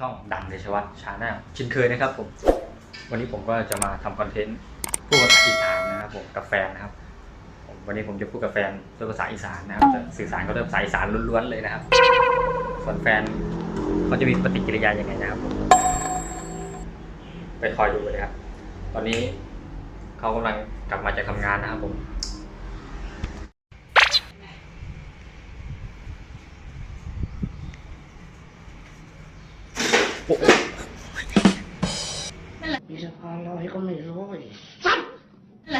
ช่องดังเดชวัฒน์ชาแนลชินเคยนะครับผม วันนี้ผมก็จะมาทำคอนเทนต์พูดภาษาอีสานนะครับผมกับแฟนนะครับผมวันนี้ผมจะพูดกับแฟนด้วยภาษาอีสานนะครับจะสื่อสารก็ด้วยภาษาอีสานล้วนๆเลยนะครับ ส่วนแฟนเขาจะมีปฏิกิริยายังไงนะครับผมไปคอยดูเลยครับ ตอนนี้เขากำลังกลับมาจากทำงานนะครับผม มีสะพานลอยก็ไม่รู้อีกอะไร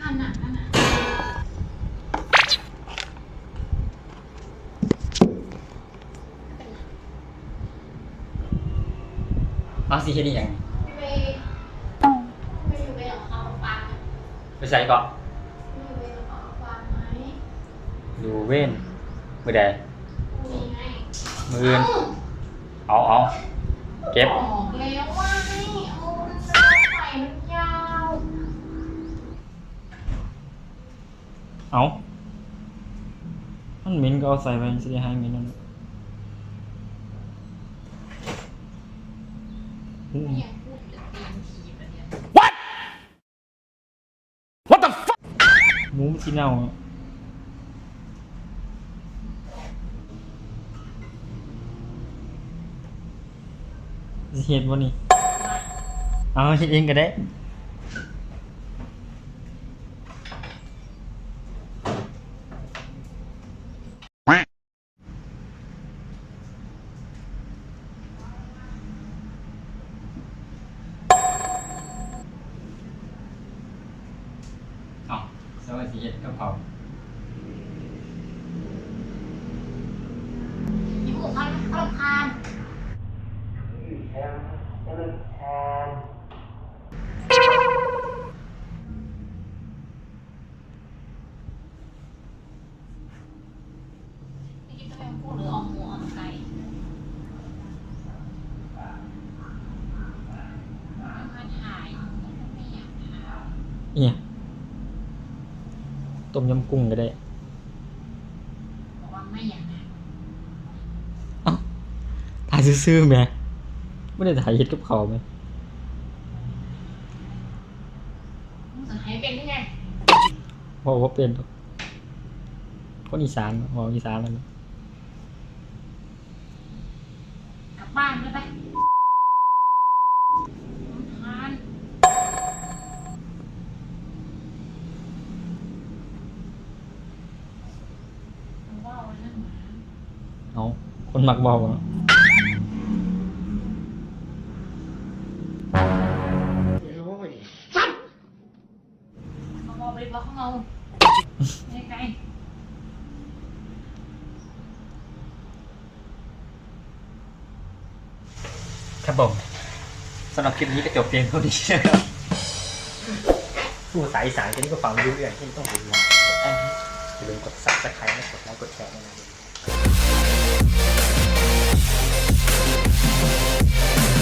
ขนาดนั้นนะมาสิเฮ็ดนี่ยังไปไปอยู่ไปกับเขาฟังไปใส่ก่อนไปอยู่ไปกับเขาฟังไหมดูเว้นมือใดมีไง มืออื่นเอาเอาเก็บบอกแล้วว่าให้เอาไฟมันยาวเอามันเหม็นก็เอาใส่ไปสิให้เหม็นนั่นอืมไม่อยากพูดจะตีนทีแบบเนี้ยหมูมันสิเน่าอะ เฮ็ดบ่นี่ เอาเฮ็ดเองก็ได้เอาสวัสดีเฮ็ดกะเพรา ยิ้มหัวเขาเขาลำคาญไม่คิดจะไปพูดหรือออกหัวออกไกลมาถ่ายไม่อยากถ่าย เนี่ยต้มยำกุ้งก็ได้บอกว่าไม่อยากถ่ายเอ้าถ่ายซื่อๆแหม่ไม่ได้ถ่ายเฮ็ดกับเขาวไหมมึงจะให้เป็นยังไงบอกว่าเป็นหรอกคนอีสานบอกอีสานแล้วนะกลับบ้านได้ไหมทานมันว่าเอาเรื่องหมา เอาคนมักบอกอะไม่รู้อีกมาบอกเลยว่าของเราไม่ไกลครับผมสำหรับคลิปนี้ก็จบเพียงเท่านี้นะครับผู้ภาษาอีสานแค่นี้ก็ฟังไม่รู้เรื่องที่ต้องดูนะอย่าลืมกดซับสไครต์และกดไลค์กดแชร์ด้วยนะครับ えっ?